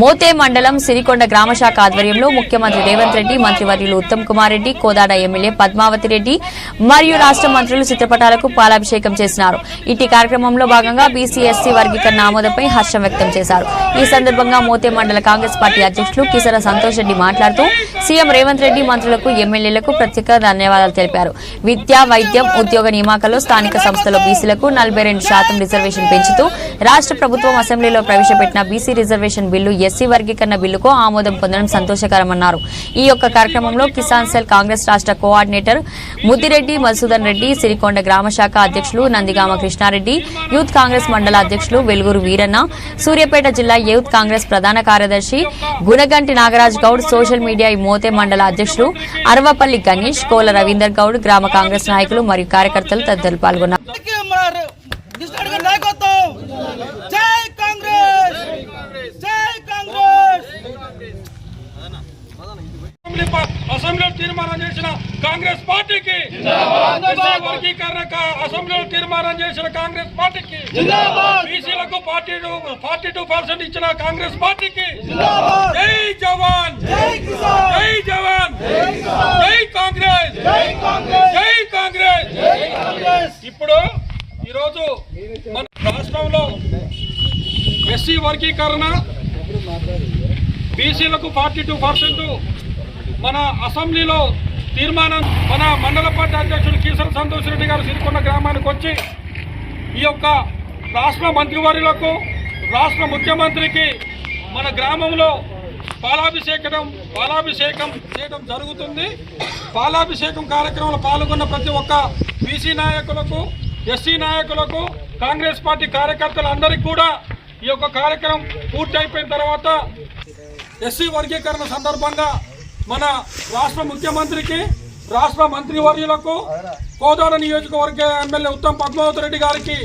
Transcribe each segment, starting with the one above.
మోతే మండలం సిరికొండ గ్రామశాఖ ఆధ్వర్యంలో ముఖ్యమంత్రి రేవంత్ రెడ్డి మంత్రివర్యులు ఉత్తమ్ కుమార్ రెడ్డి కోదాడ ఎమ్మెల్యే పద్మావతి రెడ్డి మరియు రాష్ట్ర మంత్రులు చిత్రపటాలకు పాలాభిషేకం చేసినారు. ఇటీ కార్యక్రమంలో భాగంగా బీసీఎస్సీ వర్గీకరణ ఆమోదంపై హర్షం వ్యక్తం చేశారు. ఈ సందర్భంగా మోతే మండల కాంగ్రెస్ పార్టీ అధ్యక్షులు కిసర సంతోష్ రెడ్డి మాట్లాడుతూ సీఎం రేవంత్ రెడ్డి మంత్రులకు ఎమ్మెల్యేలకు ప్రత్యేక ధన్యవాదాలు తెలిపారు. విద్య వైద్యం ఉద్యోగ నియామకాల్లో స్థానిక సంస్థలో బీసీలకు నలభై రెండు శాతం రిజర్వేషన్ పెంచుతూ రాష్ట్ర ప్రభుత్వం అసెంబ్లీలో ప్రవేశపెట్టిన బీసీ రిజర్వేషన్ బిల్లు ఎస్సీ వర్గీకరణ బిల్లుకు ఆమోదం పొందడం సంతోషకరమన్నారు. ఈ యొక్క కార్యక్రమంలో కిసాన్ సెల్ కాంగ్రెస్ రాష్ట్ర కోఆర్డినేటర్ ముద్దిరెడ్డి మధుసూదన్ రెడ్డి సిరికొండ గ్రామ శాఖ అధ్యక్షులు నందిగామ కృష్ణారెడ్డి యూత్ కాంగ్రెస్ మండల అధ్యక్షులు వెలుగురు వీరన్న సూర్యాపేట జిల్లా యూత్ కాంగ్రెస్ ప్రధాన కార్యదర్శి గుణగంటి నాగరాజ్ గౌడ్ సోషల్ మీడియా మోతే మండల అధ్యక్షులు అరవపల్లి గణేష్ కోల రవీందర్ గౌడ్ గ్రామ కాంగ్రెస్ నాయకులు మరియు కార్యకర్తలు తదితరులు పాల్గొన్నారు అందరికీ మన దిశగా నాయకత్వం జై కాంగ్రెస్ జై కాంగ్రెస్ అసెంబ్లీ పా- అసెంబ్లీలో తీర్మానం చేసిన కాంగ్రెస్ పార్టీకి. వర్గీకరణ అసెంబ్లీలో తీర్మానం చేసిన కాంగ్రెస్ పార్టీకి. బీసీలకు forty two forty two percent ఇచ్చిన కాంగ్రెస్ పార్టీకి. జై జవాన్. జై జవాన్. జై కాంగ్రెస్. జై కాంగ్రెస్. ఇప్పుడు ఈరోజు మన రాష్ట్రంలో ఎస్సీ వర్గీకరణ బీసీలకు ఫార్టీ టూ పర్సెంట్ మన అసెంబ్లీలో తీర్మానం మన మండల పార్టీ అధ్యక్షుడు కీసర సంతోష్ రెడ్డి గారు సిరికొండ గ్రామానికి వచ్చి ఈ యొక్క రాష్ట్ర మంత్రివర్యులకు రాష్ట్ర ముఖ్యమంత్రికి మన గ్రామంలో పాలాభిషేకం పాలాభిషేకం చేయడం జరుగుతుంది. పాలాభిషేకం కార్యక్రమంలో పాల్గొన్న ప్రతి ఒక్క బీసీ నాయకులకు ఎస్సీ నాయకులకు కాంగ్రెస్ పార్టీ కార్యకర్తలందరికీ కూడా ఈ యొక్క కార్యక్రమం పూర్తి అయిపోయిన తర్వాత ఎస్సీ వర్గీకరణ సందర్భంగా మన రాష్ట్ర ముఖ్యమంత్రికి రాష్ట్ర మంత్రివర్యులకు కోదాడ నియోజకవర్గ ఎమ్మెల్యే ఉత్తమ్ పద్మావతి రెడ్డి గారికి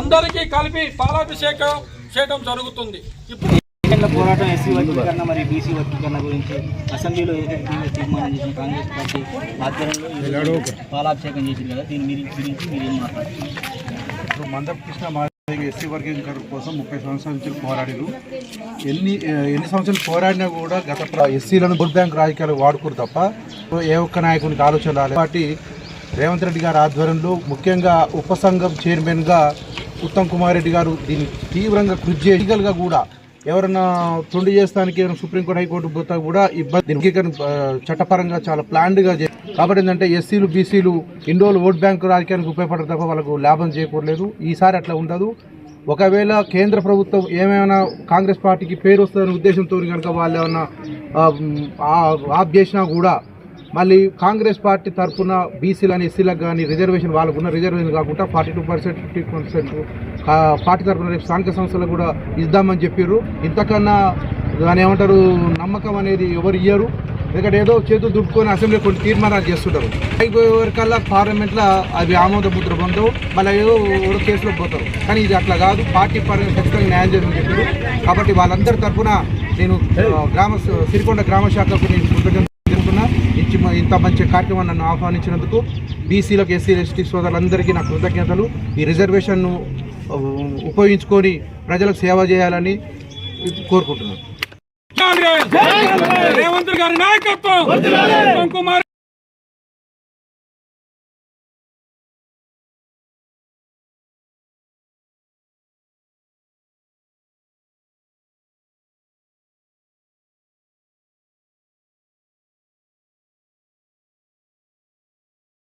అందరికీ కలిపి పాలాభిషేకం చేయడం జరుగుతుంది. ఇప్పుడు ఎన్నికల పోరాటం ఎస్సీ వర్గీకరణ మరియు బీసీ వర్గీకరణ గురించి అసెంబ్లీలో ఏకగ్రీవంగా తీర్మానం చేసిన కాంగ్రెస్ పార్టీ ఆధ్వర్యంలో పాలాభిషేకం చేసింది కదా? దీని మీరు గురించి మీరు ఏం మాట్లాడుతున్నారు? ఇప్పుడు మందప్ కృష్ణ మాదిగ ఎస్సీ వర్గీకరణ కోసం ముప్పై సంవత్సరాల నుంచి పోరాడారు ఎన్ని ఎన్ని సంవత్సరాలు పోరాడినా కూడా గత ఎస్సీలను బుడ్ బ్యాంక్ రాజకీయాలు వాడుకోరు తప్ప ఏ ఒక్క నాయకునికి ఆలోచన రాలేదు. కాబట్టి రేవంత్ రెడ్డి గారి ఆధ్వర్యంలో ముఖ్యంగా ఉపసంఘం చైర్మన్గా ఉత్తమ్ కుమార్ రెడ్డి గారు దీన్ని తీవ్రంగా కృషి చేసి కూడా ఎవరైనా తొండి చేస్తానికి ఏమైనా సుప్రీంకోర్టు హైకోర్టు పోతా కూడా ఇబ్బంది. దీని చట్టపరంగా చాలా ప్లాన్డ్గా చే కాబట్టి ఏంటంటే ఎస్సీలు బీసీలు ఇన్ని రోజులు ఓట్ బ్యాంకు రాజకీయానికి ఉపయోగపడరు తప్ప వాళ్ళకు లాభం చేకూరలేదు ఈసారి అట్లా ఉండదు. ఒకవేళ కేంద్ర ప్రభుత్వం ఏమైనా కాంగ్రెస్ పార్టీకి పేరు వస్తుందనే ఉద్దేశంతో కనుక వాళ్ళు ఏమైనా ఆప్ చేసినా కూడా మళ్ళీ కాంగ్రెస్ పార్టీ తరఫున బీసీలని ఎస్సీలకు కానీ రిజర్వేషన్ వాళ్ళకు ఉన్న రిజర్వేషన్ కాకుండా forty two percent fifty percent party తరఫున రేపు స్థానిక సంస్థలకు కూడా ఇద్దామని చెప్పారు ఇంతకన్నా దాని ఏమంటారు నమ్మకం అనేది ఎవరు ఇయ్యరు. ఎందుకంటే ఏదో చేతు దుడుకొని అసెంబ్లీ కొన్ని తీర్మానాలు చేస్తుంటారు. అయిపోయేవరకల్లా పార్లమెంట్లో అవి ఆమోద ముద్ర పొందవు మళ్ళీ ఏదో ఎవరో కేసులో పోతారు. కానీ ఇది అట్లా కాదు. పార్టీ పరంగా ఖచ్చితంగా న్యాయం చేయమని చెప్పారు కాబట్టి వాళ్ళందరి తరఫున నేను గ్రామ సిరికొండ గ్రామ శాఖకు నేను ఇంత మంచి కార్యక్రమాన్ని నన్ను ఆహ్వానించినందుకు బీసీలకు ఎస్సీ ఎస్టీ సోదరులందరికీ నా కృతజ్ఞతలు. ఈ రిజర్వేషన్ను ఉపయోగించుకొని ప్రజలకు సేవ చేయాలని కోరుకుంటున్నాను. కాంగ్రెస్! రేవంత్ గారి నాయకత్వం! ఉత్తమ్ కుమార్